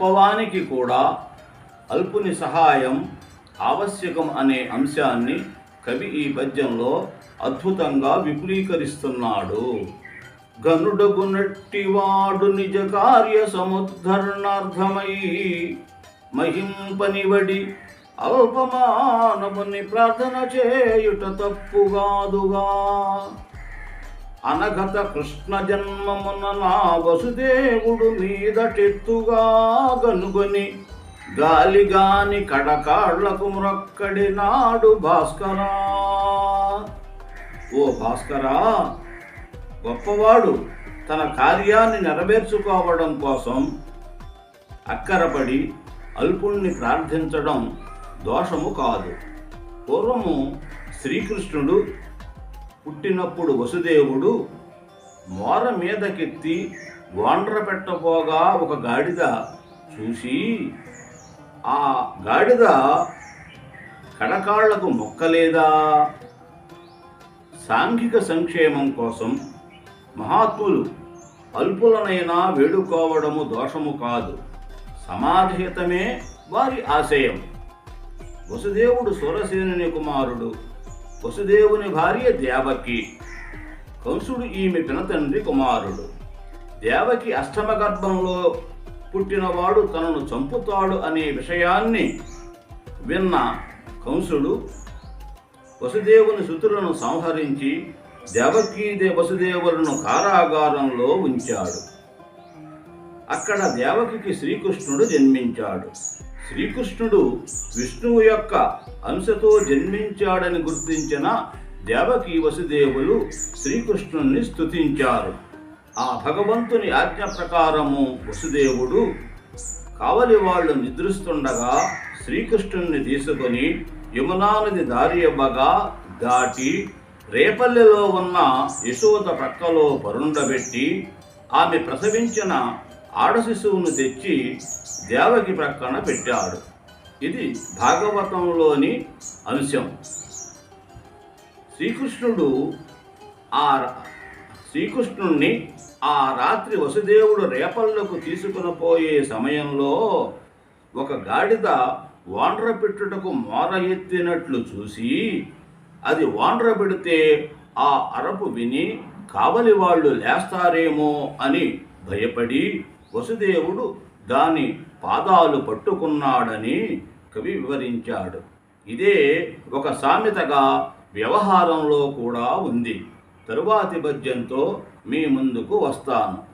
గొప్పవానికి కూడా అల్పుని సహాయం ఆవశ్యకం అనే అంశాన్ని కవి ఈ పద్యంలో అద్భుతంగా విపులీకరిస్తున్నాడు. గనుడగునట్టివాడు నిజ కార్య సముద్ధరణార్థమై మహింపనివడి అల్పమానముని ప్రార్థన చేయుట తప్పుగాదుగా అనఘత కృష్ణ జన్మమున నా వసుదేవుడు మీదటెత్తుగా గనుగొని గాలిగాని కడకాళ్ళకు మ్రొక్కడి నాడు భాస్కరా. ఓ భాస్కరా గొప్పవాడు తన కార్యాన్ని నెరవేర్చుకోవడం కోసం అక్కరపడి అల్పుణ్ణి ప్రార్థించడం దోషము కాదు. పూర్వము శ్రీకృష్ణుడు పుట్టినప్పుడు వసుదేవుడు మోర మీదకెత్తి వాండ్ర పెట్టబోగా ఒక గాడిద చూసి ఆ గాడిద కడకాళ్ళకు మొక్కలేదా? సాంఘిక సంక్షేమం కోసం మహాత్ములు అల్పులనైనా వేడుకోవడము దోషము కాదు. సమాధిహితమే వారి ఆశయం. వసుదేవుడు సురసేనుని కుమారుడు వసుదేవుని భార్య దేవకి. కంసుడు ఈమె పినతండ్రి కుమారుడు. దేవకి అష్టమ గర్భంలో పుట్టినవాడు తనను చంపుతాడు అనే విషయాన్ని విన్న కంసుడు వసుదేవుని శుతులను సంహరించి దేవకీదే వసుదేవులను కారాగారంలో ఉంచాడు. అక్కడ దేవకికి శ్రీకృష్ణుడు జన్మించాడు. శ్రీకృష్ణుడు విష్ణువు యొక్క అంశతో జన్మించాడని గుర్తించిన దేవకి వసుదేవులు శ్రీకృష్ణుణ్ణి స్తుతించారు. ఆ భగవంతుని ఆజ్ఞ ప్రకారము వసుదేవుడు కావలి వాళ్ళు నిద్రిస్తుండగా శ్రీకృష్ణుణ్ణి తీసుకొని యమునా నది దారి ఇవ్వగా దాటి రేపల్లెలో ఉన్న యశోద ప్రక్కలో పరుండబెట్టి ఆమె ప్రసవించిన ఆడ శిశువును తెచ్చి దేవకి ప్రక్కన పెట్టాడు. ఇది భాగవతంలోని అంశం. శ్రీకృష్ణుడు ఆ శ్రీకృష్ణుణ్ణి ఆ రాత్రి వసుదేవుడు రేపల్లకు తీసుకుని పోయే సమయంలో ఒక గాడిద వాండ్ర పెట్టుటకు మోర ఎత్తినట్లు చూసి అది వాండ్ర పెడితే ఆ అరపు విని కావలి వాళ్ళు లేస్తారేమో అని భయపడి వసుదేవుడు దాని పాదాలు పట్టుకున్నాడని కవి వివరించాడు. ఇదే ఒక సామెతగా వ్యవహారంలో కూడా ఉంది. తరువాతి పద్యంతో మీ ముందుకు వస్తాను.